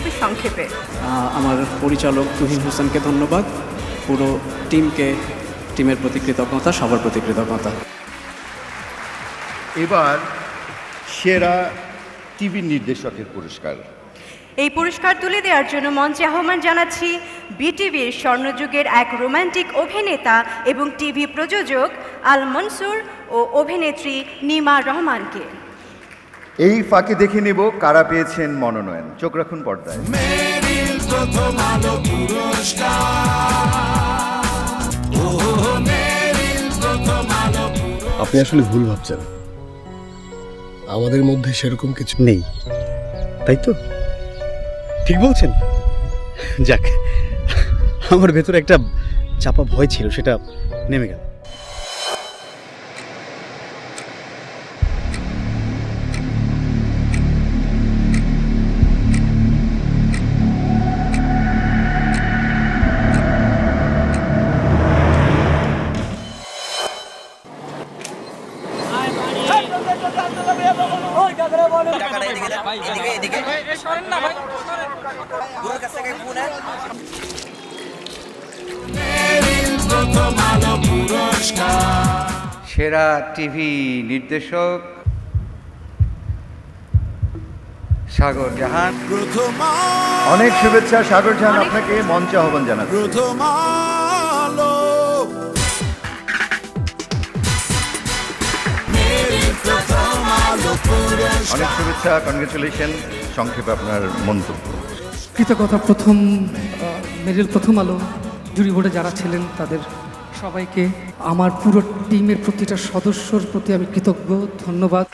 খুবই সংক্ষেপে। আমার পরিচালক তুহিন হোসেনকে ধন্যবাদ। পুরো টিমকে টিমের প্রতি কৃতজ্ঞতা সবার প্রতি কৃতজ্ঞতা। এবার সেরা টিভি নির্দেশকের পুরস্কার। এই পুরস্কার তুলে দেওয়ার জন্য মঞ্চে আহ্বান জানাচ্ছি বিটিভির স্বর্ণযুগের এক রোমান্টিক অভিনেতা এবং টিভি প্রযোজক আল মনসুর ও অভিনেত্রী নিমা রহমানকে। এই ফাঁকে দেখে নেব কারা পেয়েছেন মনোনয়ন। চোখ রাখুন পর্দায়। আপনি আসলে ভুল ভাবছেন। আমাদের মধ্যে সেরকম কিছু নেই। তাই তো? ঠিক বলছেন? যাক আমার ভেতরে একটা চাপা ভয় ছিল সেটা নেমে গেল। সেরা টিভি নির্দেশক সাগর জাহান। অনেক শুভেচ্ছা সাগর জাহান আপনাকে মঞ্চে আহ্বান জানাচ্ছি। অনেক শুভেচ্ছা কনগ্রেচুলেশন সংক্ষেপে আপনার মন্তব্য। কৃতজ্ঞতা প্রথম মেরিল প্রথম আলো। জুরি বোর্ডে যারা ছিলেন তাদের সবাইকে আমার পুরো টিমের প্রতিটা সদস্যর প্রতি আমি কৃতজ্ঞ ধন্যবাদ।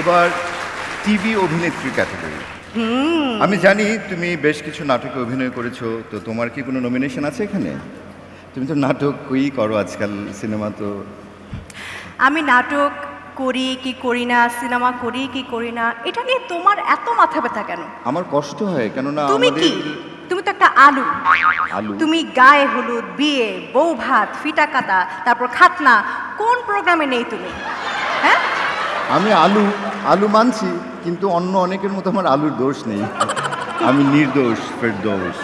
এবার টিভি অভিনেত্রী ক্যাটাগরি আমি জানি তুমি বেশ কিছু নাটকে অভিনয় করেছ তো তোমার কি কোনো নমিনেশন আছে এখানে? তুমি তো নাটকই করো আজকাল সিনেমা তো। আমি নাটক করি কি করি না সিনেমা করি কি করি না এটা নিয়ে তোমার এত মাথা ব্যথা কেন? আমার কষ্ট হয় কেননা তুমি কি? আমাদের তুমি তো একটা আলু। আলু। তুমি গায়ে হলুদ বিয়ে বউ ভাত ফিটা কাটা তারপর খাতনা কোন প্রোগ্রামে নেই তুমি? হ্যাঁ? আমি আলু আলু মানছি কিন্তু অন্য অনেকের মতো আমার আলুর দোষ নেই। আমি নির্দোষ ফেরদোষ।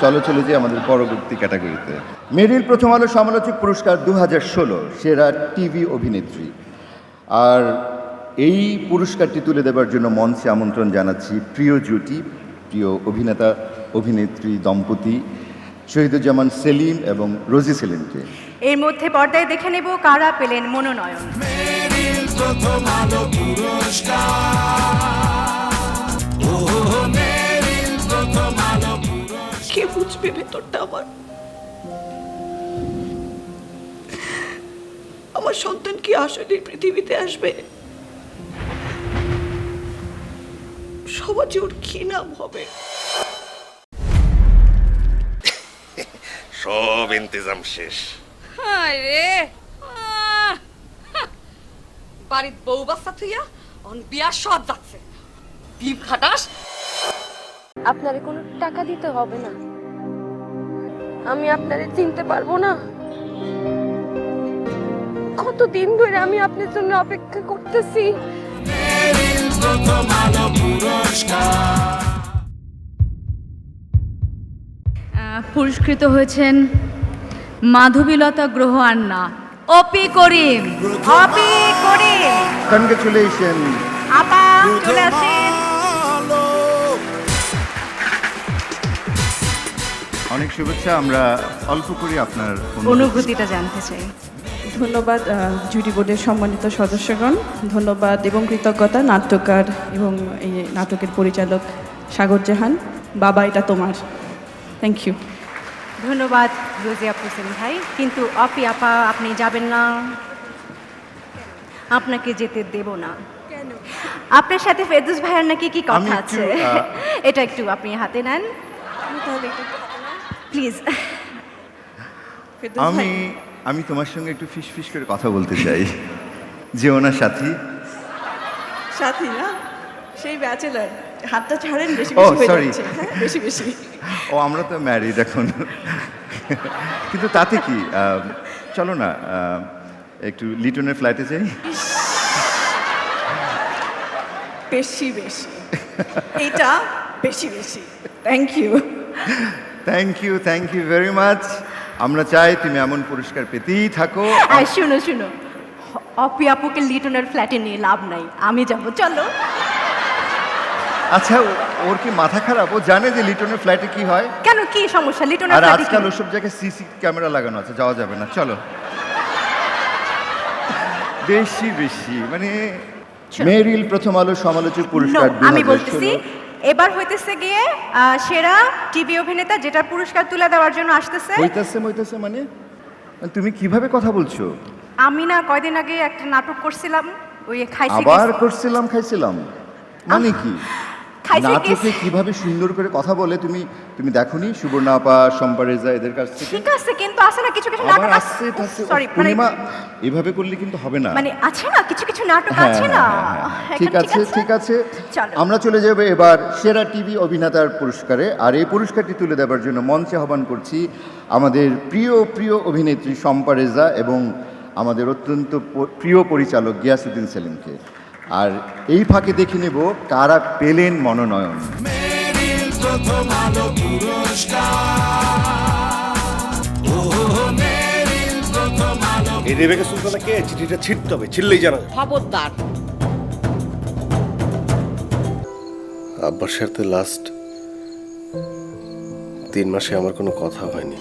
চলো চলে যে আমাদের পরবর্তী ক্যাটাগরিতে মেরিল প্রথম আলো সমালোচক পুরস্কার দু হাজার ষোলো সেরা টিভি অভিনেত্রী। আর এই পুরস্কারটি তুলে দেবার জন্য মঞ্চে আমন্ত্রণ জানাচ্ছি প্রিয় জুটি প্রিয় অভিনেতা অভিনেত্রী দম্পতি শহীদুজ্জামান সেলিম এবং রোজি সেলিমকে। এর মধ্যে পর্দায় দেখে নেব কারা পেলেন মনোনয়ন। কে বুঝবে ভেতরটা আমার? আমার সন্তান কি আসলে পৃথিবীতে আসবে? সমাজে ওর কি নাম হবে। সব ইন্তজাম শেষ। আরে বাড়ির বউ বাচ্চা থুইয়া অন বিয়া সব যাচ্ছে। ডিম খাটাস। আপনারে কোনো টাকা দিতে হবে না। আমি আপনারে চিনতে পারব না। কতদিন ধরে আমি আপনার জন্য অপেক্ষা করতেছি। পুরস্কৃত হয়েছেন মাধবীলতা গ্রহ আন্না অপি করিম অপি করিম। কনগ্রেচুলেশন আপা চলে আসেন। অনেক শুভেচ্ছা আমরা অল্প করে আপনার অনুভূতিটা জানতে চাই। ধন্যবাদ জুরি বোর্ডের সম্মানিত সদস্যগণ। ধন্যবাদ এবং কৃতজ্ঞতা নাট্যকার এবং এই নাটকের পরিচালক সাগর জাহান। বাবা এটা তোমার। থ্যাংক ইউ ধন্যবাদ রোজিয়া হোসেন ভাই। কিন্তু অপি আপা আপনি যাবেন না। আপনাকে যেতে দেব না। আপনার সাথে ফেরদুস ভাইয়ের নাকি কি কথা আছে? এটা একটু আপনি হাতে নেন। প্লিজ। আমি আমি তোমার সঙ্গে একটু ফিস ফিস করে কথা বলতে চাই। যে ওনার সাথী। সাথী না? সেই ব্যাচেলার। হাতটা ছাড়েন বেশি বেশি হয়ে. যাচ্ছে। হ্যাঁ বেশি বেশি। ও আমরা তো ম্যারিড এখন। কিন্তু তাতে কি চলো না একটু লিটনের ফ্ল্যাটে যাই। বেশি বেশি। এটা বেশি বেশি। Thank you thank you thank you very much আমরা চাই তুমি এমন পুরস্কার পেতেই থাকো। আর শুনো শুনো। অপি আপুকে লিটনের ফ্ল্যাটে নিয়ে লাভ নাই। আমি যাব চলো। আচ্ছা ওর কি মাথা খারাপ? ও জানে যে লিটনের ফ্ল্যাটে কি হয়। কেন কি সমস্যা? লিটনের আর ফ্ল্যাটে আজকাল? ওসব জায়গায় সিসি ক্যামেরা লাগানো আছে যাওয়া যাবে না চলো। বেশি বেশি মানে মেরিল প্রথম আলো সমালোচক পুরস্কার আমি বলতেছি এবার হইতেছে গিয়ে সেরা টিভি অভিনেতা যেটা পুরস্কার তুলে দেওয়ার জন্য আসতেছে। হইতাছে হইতাছে মানে? তুমি কীভাবে কথা বলছো? আমি না কয়দিন আগে একটা নাটক করছিলাম ওই খাইছি আবার করছিলাম খাইছিলাম। মানে কি? নাটকে। কীভাবে সুন্দর করে কথা বলে তুমি? তুমি দেখোনি সুবর্ণা আপা সম্পারেজা এদের কাছ থেকে? ঠিক আছে কিন্তু আছে না কিছু কিছু নাটক আসছে সরি মানে পূর্ণিমা এভাবে করলে কিন্তু হবে না। মানে আছে না? কিছু কিছু নাটক হ্যাঁ, আছে হ্যাঁ, না? হ্যাঁ, ঠিক আছে ঠিক আছে। আমরা চলে যাব এবার সেরা টিভি অভিনেতার পুরস্কারে। আর এই পুরস্কারটি তুলে দেওয়ার জন্য মঞ্চে আহ্বান করছি আমাদের প্রিয় প্রিয় অভিনেত্রী শম্পা রেজা এবং আমাদের অত্যন্ত প্রিয় পরিচালক গিয়াসুদ্দিন সেলিমকে। আর এই ফাঁকে দেখে নেব কারা পেলেন মনোনয়ন। এই রেবেকা সুলতানাকে চিঠিটা ছিঁড়তে হবে ছিড়লেই জানা যাবে। খবরদার। আব্বার সাথে লাস্ট তিন মাসে আমার কোনো কথা হয়নি।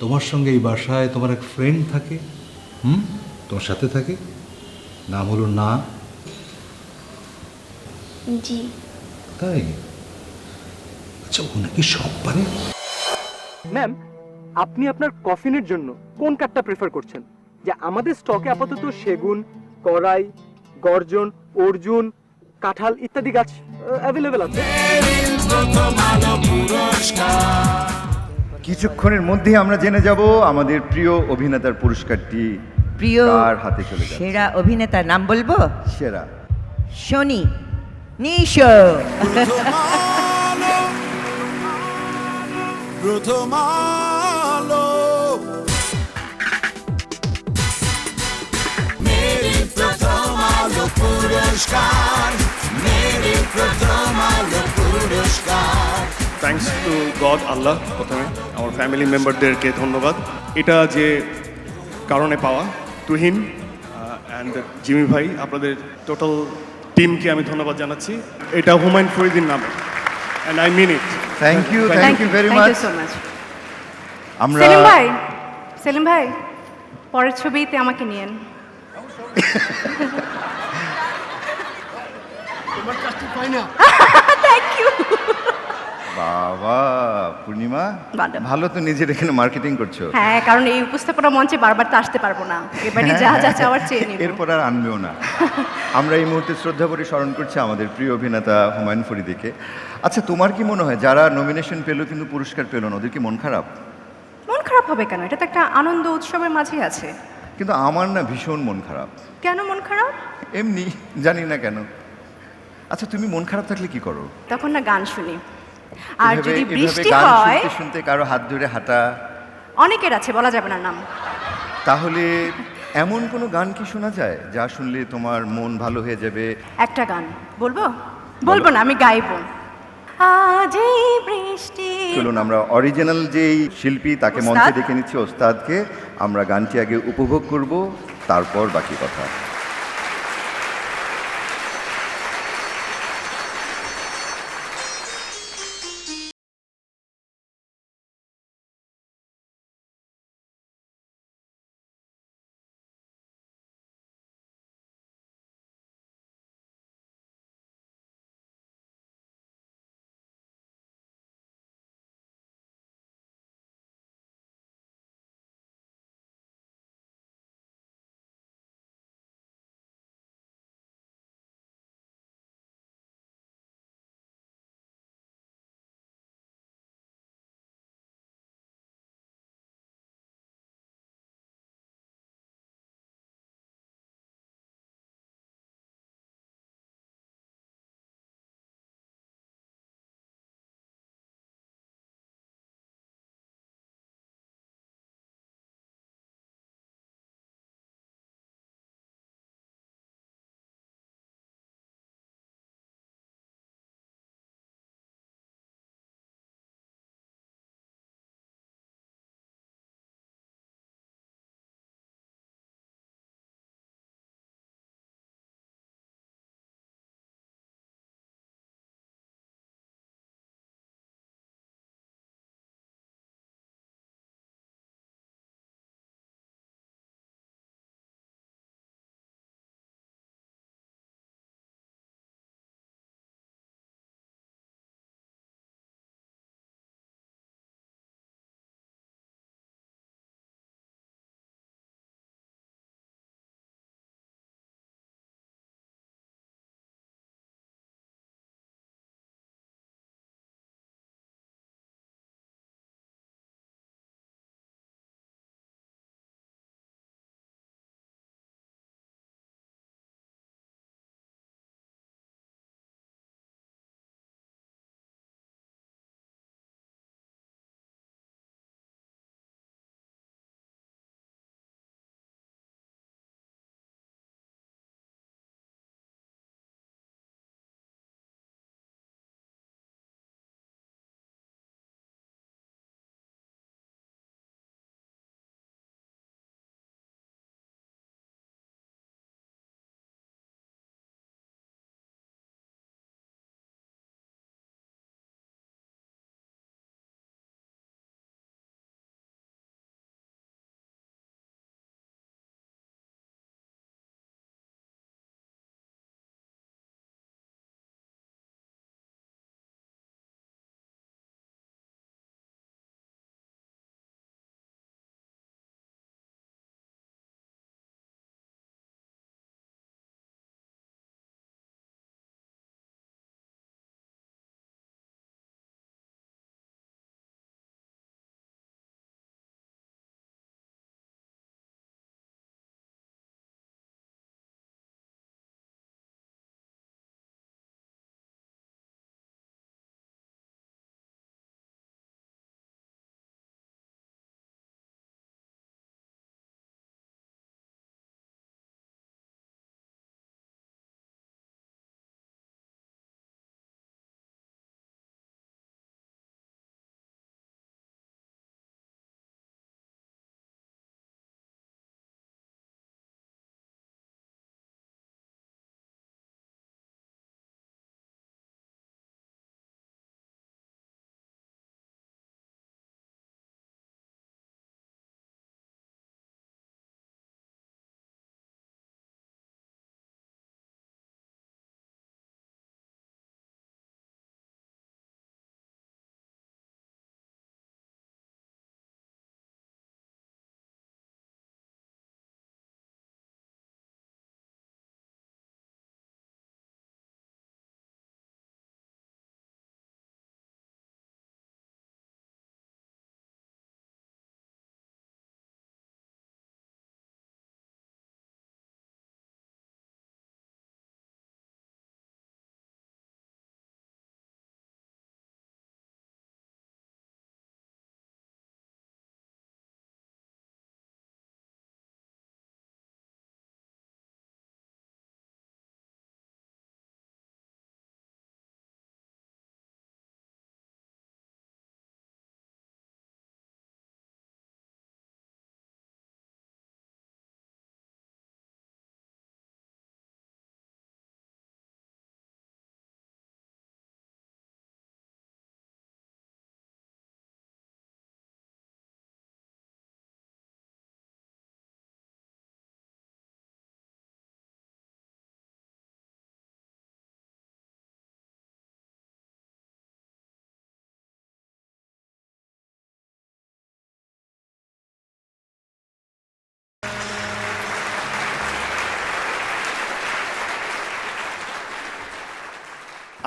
তোমার সঙ্গে এই বাসায় তোমার এক ফ্রেন্ড থাকে হুম? তোমার সাথে থাকে। নাম হলো না। জি। তাই? আচ্ছা ও নাকি সব পারে? ম্যাম আপনি আপনার কফিনের জন্য কোন কাঠটা প্রেফার করছেন? যে আমাদের স্টকে আপাতত সেগুন করাই গর্জন অর্জুন কাঁঠাল ইত্যাদি গাছ অ্যাভেলেবেল আছে। কিছুক্ষণের মধ্যেই আমরা জেনে যাব আমাদের প্রিয় অভিনেতার পুরস্কারটি প্রিয় কার হাতে চলে যাচ্ছে? সেরা অভিনেতার নাম বলব? সেরা। শনি নিশো। থ্যাঙ্কস টু গড আল্লাহ প্রথমে আমার ফ্যামিলি মেম্বারদেরকে ধন্যবাদ। এটা যে কারণে পাওয়া তুহিন অ্যান্ড জিমি ভাই আপনাদের টোটাল টিমকে আমি ধন্যবাদ জানাচ্ছি। এটা হুমায়ুন ফরিদিন নামে। And I mean it thank you thank you very much you so much আমরা সেলিম ভাই সেলিম ভাই পরের ছবিতে আমাকে নিয়েন। থ্যাংক ইউ বাবা পূর্ণিমা? ভালো। তো নিজের এখানে মার্কেটিং করছ। হ্যাঁ কারণ এই উপস্থাপনা মঞ্চে বারবার তো আসতে পারব না। এবারই যা যা চাওয়ার চেয়ে নিব। এরপর আর আনবেও না। আমরা এই মুহূর্তে শ্রদ্ধা করে স্মরণ করছি আমাদের প্রিয় অভিনেতা হুমায়ুন ফরিদিকে। আচ্ছা তোমার কি মনে হয় যারা নমিনেশন পেল কিন্তু পুরস্কার পেল না ওদের কি মন খারাপ? মন খারাপ হবে কেন? এটা তো একটা আনন্দ উৎসবের মাঝেই আছে। কিন্তু আমার না ভীষণ মন খারাপ। কেন মন খারাপ? এমনি জানি না কেন। আচ্ছা তুমি মন খারাপ থাকলে কি করো? তখন না গান শুনি। আর যদি বৃষ্টি হয় শুনতে কারও হাত ধরে হাঁটা। অনেকের আছে বলা যাবে না নাম। তাহলে এমন কোনো গান কি শোনা যায় যা শুনলে তোমার মন ভালো হয়ে যাবে? একটা গান। বলব? বলব না আমি গাইবো। আজ এই বৃষ্টি চলুন আমরা অরিজিনাল যেই শিল্পী তাকে মঞ্চে? ডেকে নিচ্ছি ওস্তাদকে। আমরা গানটি আগে উপভোগ করব তারপর বাকি কথা।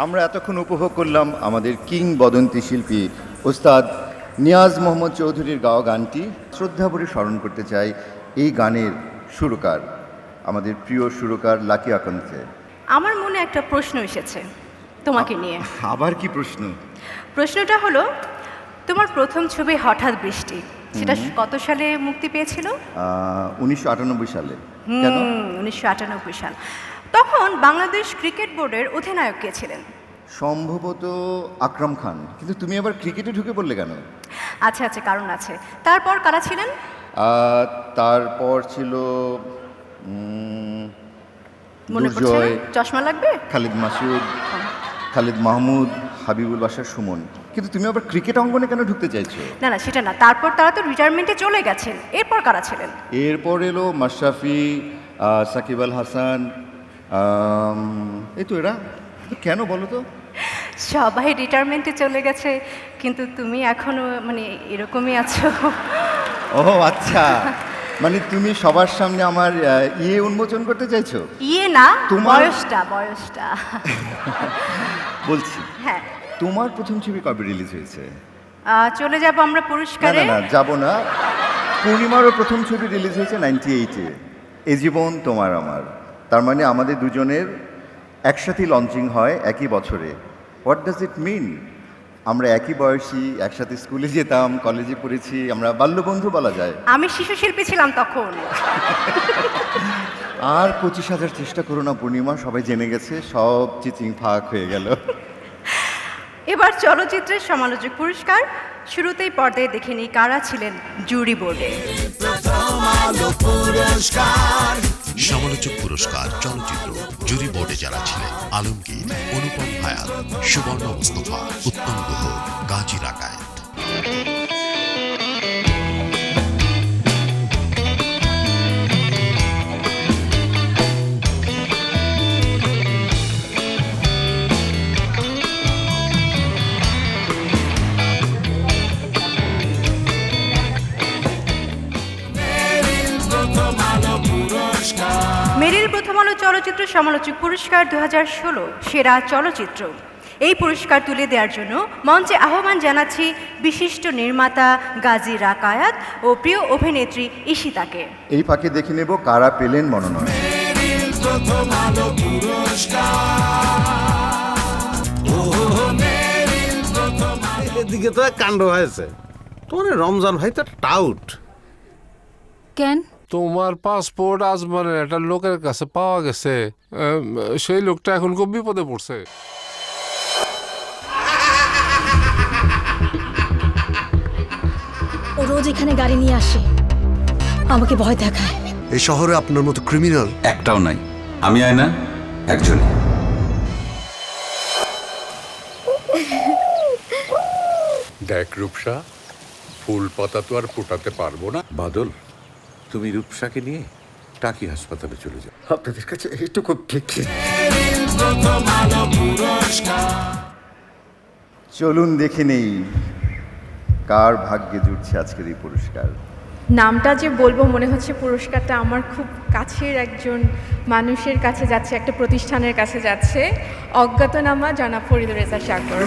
আমরা এতক্ষণ উপভোগ করলাম আমাদের কিংবদন্তি শিল্পী ওস্তাদ নিয়াজ মোহাম্মদ চৌধুরীর গাওয়া গানটি। শ্রদ্ধা ভরে স্মরণ করতে চাই এই গানের সুরকার আমাদের প্রিয় সুরকার লাকি আকন্থে। আমার মনে একটা প্রশ্ন এসেছে তোমাকে নিয়ে। আবার কি প্রশ্ন? প্রশ্নটা হলো তোমার প্রথম ছবি হঠাৎ বৃষ্টি সেটা কত সালে মুক্তি পেয়েছিল? উনিশশো আটানব্বই সালে। উনিশশো আটানব্বই সাল। তখন বাংলাদেশ ক্রিকেট বোর্ডের অধিনায়ক কে ছিলেন? সম্ভবত আকরাম খান। কিন্তু তুমি আবার ক্রিকেটে ঢুকে পড়লে কেন? আচ্ছা আচ্ছা কারণ আছে। তারপর কারা ছিলেন? তারপর ছিল মনে পড়ছে চশমা লাগবে? খালিদ মাসুদ খালিদ মাহমুদ হাবিবুল বাসার সুমন। কিন্তু তুমি আবার ক্রিকেট অঙ্গনে কেন ঢুকতে চাইছো? না না সেটা না। তারপর তারা তো রিটায়ারমেন্টে চলে গেছেন। এরপর কারা ছিলেন? এরপর এলো মাশরাফি সাকিব আল হাসান এই তো এরা কেন বলো তো? সবাই রিটায়ারমেন্টে চলে গেছে কিন্তু তুমি এখনও মানে এরকমই আছো। ও আচ্ছা মানে তুমি সবার সামনে আমার ইয়ে উন্মোচন করতে চাইছো? ইয়ে না তোমার- বয়সটা বয়সটা। বলছি হ্যাঁ। তোমার প্রথম ছবি কবে রিলিজ হয়েছে? চলে যাব আমরা পুরস্কারে না না যাব না। পূর্ণিমারও প্রথম ছবি রিলিজ হয়েছে নাইনটি এইটে এ জীবন তোমার আমার। তার মানে আমাদের দুজনের একসাথেই লঞ্চিং হয় একই বছরে। হোয়াট ডাজ ইট মিন আমরা একই বয়সী একসাথে স্কুলে যেতাম কলেজে পড়েছি আমরা বাল্যবন্ধু বলা যায়। আমি শিশু শিল্পী ছিলাম তখন। আর পঁচিশ হাজার চেষ্টা করো না পূর্ণিমা সবাই জেনে গেছে সব চিচিং ফাঁক হয়ে গেল। এবার চলচ্চিত্রের সমালোচক পুরস্কার। শুরুতেই পর্দায় দেখে নিই কারা ছিলেন জুরি বোর্ডে। সমালোচক পুরস্কার চলচ্চিত্র জুরি বোর্ডে যারা ছিলেন, আলমগীর, অনুপম হায়াত সুবর্ণ মুস্তফা, উত্তম গুহ, গাজী রাকায়েত। চলচ্চিত্র সমালোচক পুরস্কার দু ষোলো সেরা চলচ্চিত্র। এই পুরস্কার তুলে দেওয়ার জন্য মঞ্চে আহ্বান জানাচ্ছি বিশিষ্ট নির্মাতা গাজী রাকায়াত ও প্রিয় অভিনেত্রী ঈশিতাকে। এই ফাঁকে দেখে নেব কারা পেলেন মনোনয়ন। এদিকে তো কাণ্ড হয়েছে। তোমার রমজান ভাই তো টাউট। কেন? তোমার পাসপোর্ট আজমানের একটা লোকের কাছে পাওয়া গেছে। সেই লোকটা এখন খুব বিপদে পড়ছে। ও রোজ এখানে গাড়ি নিয়ে আসে। আমাকে ভয় দেখায়। এই শহরে আপনার মতো ক্রিমিনাল একটাও নাই। আমি আয়না একজনই। দেখ রূপসা ফুল পাতা তো আর ফোটাতে পারব না। বাদল তুমি রূপসাকে নিয়ে টাকি হাসপাতালে চলে যাও। আপনাদের কাছে এইটুকু চলুন দেখে নেই কার ভাগ্যে জুটছে আজকের এই পুরস্কার। নামটা যে বলব মনে হচ্ছে পুরস্কারটা আমার খুব কাছের একজন মানুষের কাছে যাচ্ছে একটা প্রতিষ্ঠানের কাছে যাচ্ছে। অজ্ঞাতনামা জনাব ফরিদ রেজা সাগর।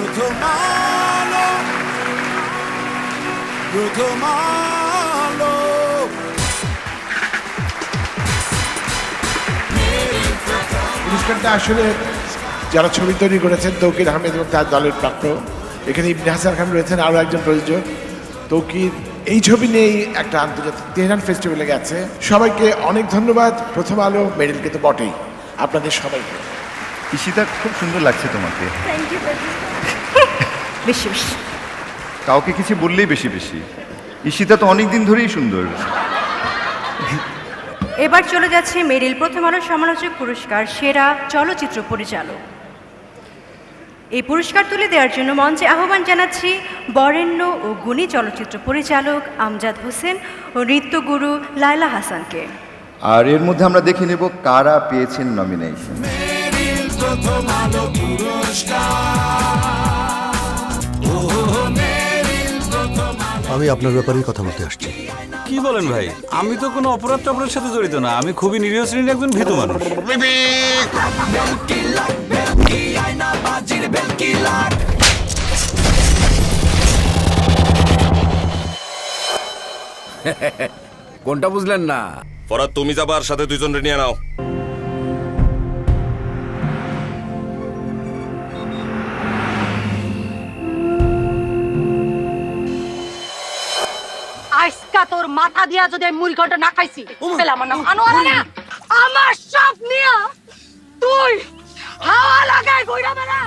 পুরস্কারটা আসলে যারা ছবি তৈরি করেছেন তৌকির আহমেদ এবং তার দলের প্রাপ্য। এখানে ইবনে হাসান খান রয়েছেন আরও একজন প্রযোজক। তৌকির এই ছবি নিয়েই একটা আন্তর্জাতিক তেহরান ফেস্টিভ্যালে গেছে। সবাইকে অনেক ধন্যবাদ। প্রথম আলো মেডেলকে তো বটেই। আপনাদের সবাইকে। ঈশিতা খুব সুন্দর লাগছে তোমাকে। বেশি বেশি। কাউকে কিছু বললেই বেশি বেশি। ঈশিতা তো অনেক দিন ধরেই সুন্দর। এবার চলে যাচ্ছে মেরিল প্রথম আলো সমালোচক পুরস্কার সেরা চলচ্চিত্র পরিচালক। এই পুরস্কার তুলে দেওয়ার জন্য মঞ্চে আহ্বান জানাচ্ছি বরেণ্য ও গুণী চলচ্চিত্র পরিচালক আমজাদ হোসেন ও নৃত্যগুরু লায়লা হাসানকে। আর এর মধ্যে আমরা দেখে নেব কারা পেয়েছেন নমিনেশন আমি আপনার ব্যাপারেই কথা বলতে আসছি। কি বলেন ভাই? আমি তো কোনো অপরাধ টপরাধের সাথে জড়িত না। আমি খুবই নিরীহ শ্রেণির একজন ভীত মানুষ। কোনটা বুঝলেন না? পরা তুমি যাবার সাথে দুইজন নিয়ে নাও। মাথা দিয়া যদি আমি মুড়ি ঘণ্টা না খাইছি তাহলে আমার নাম আনোয়ারা না। আমার সব নিয়া তুই হাওয়া লাগায় ঘুরে বেড়া।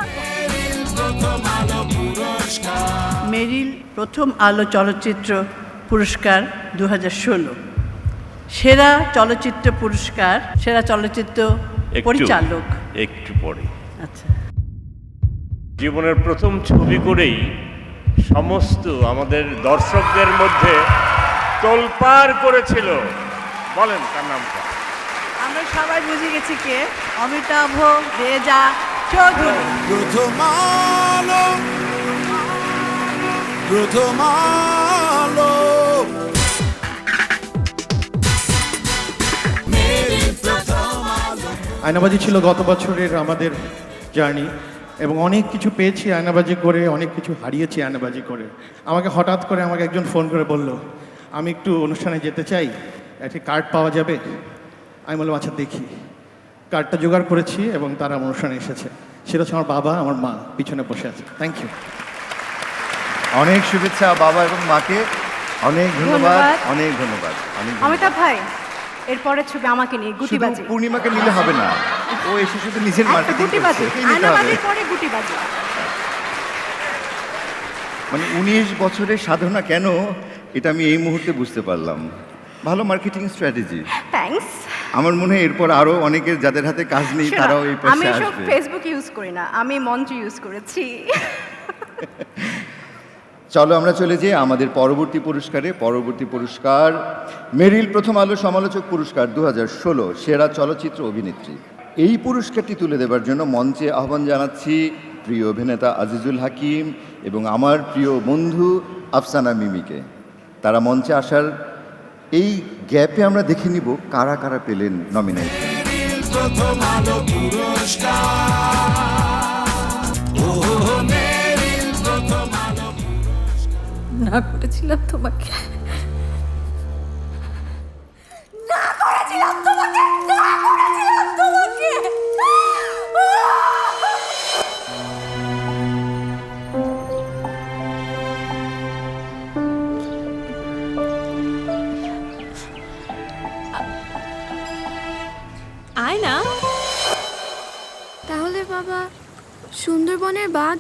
মেরিল প্রথম আলো চলচ্চিত্র পুরস্কার দু সেরা চলচ্চিত্র পুরস্কার সেরা চলচ্চিত্র পরিচালক। একটু পরে। আচ্ছা। জীবনের প্রথম ছবি করেই সমস্ত আমাদের দর্শকদের মধ্যে তোলপাড় করেছিল। বলেন তার নামটা আমরা সবাই বুঝে গেছি কে? অমিতাভ রেজা চৌধুরী প্রথম আলো প্রথম আলো আয়নাবাজি ছিল গত বছরের আমাদের জার্নি এবং অনেক কিছু পেয়েছি আয়নাবাজি করে অনেক কিছু হারিয়েছি আয়নাবাজি করে। আমাকে হঠাৎ করে আমাকে একজন ফোন করে বলল আমি একটু অনুষ্ঠানে যেতে চাই। একটি কার্ড পাওয়া যাবে। আমি বললাম আচ্ছা দেখি। কার্ডটা জোগাড় করেছি এবং তারা আমার অনুষ্ঠানে এসেছে। সেটা হচ্ছে আমার বাবা আমার মা পিছনে বসে আছে। থ্যাংক ইউ অনেক শুভেচ্ছা বাবা এবং মাকে। অনেক ধন্যবাদ। অনেক ধন্যবাদ। অমিতাভ ভাই এরপরের ছবি আমাকে নিয়ে গুটিবাজি পূর্ণিমাকে নিলে হবে না। ও এসে শুধু নিজের মার্কেটিং করছে এটাই নিতে হবে। আয়নাবাজির পরে গুটিবাজি মানে উনিশ বছরের সাধনা কেন? এটা আমি এই মুহূর্তে বুঝতে পারলাম। ভালো মার্কেটিং স্ট্র্যাটেজি থ্যাঙ্কস আমার মনে হয় এরপর আরও অনেকের যাদের হাতে কাজ নেই তারাও এই আমি সব ফেসবুক ইউজ করি না আমি মঞ্চ ইউজ করেছি। চলো আমরা চলে যাই আমাদের পরবর্তী পুরস্কারে পরবর্তী পুরস্কার মেরিল প্রথম আলো সমালোচক পুরস্কার দু ষোলো সেরা চলচ্চিত্র অভিনেত্রী। এই পুরস্কারটি তুলে দেবার জন্য মঞ্চে আহ্বান জানাচ্ছি প্রিয় অভিনেতা আজিজুল হাকিম এবং আমার প্রিয় বন্ধু আফসানা মিমিকে। তারা মঞ্চে আসার এই গ্যাপে আমরা দেখে নিব কারা কারা পেলেন নমিনেশন না করেছিলাম তোমাকে। সুন্দরবনের বাঘ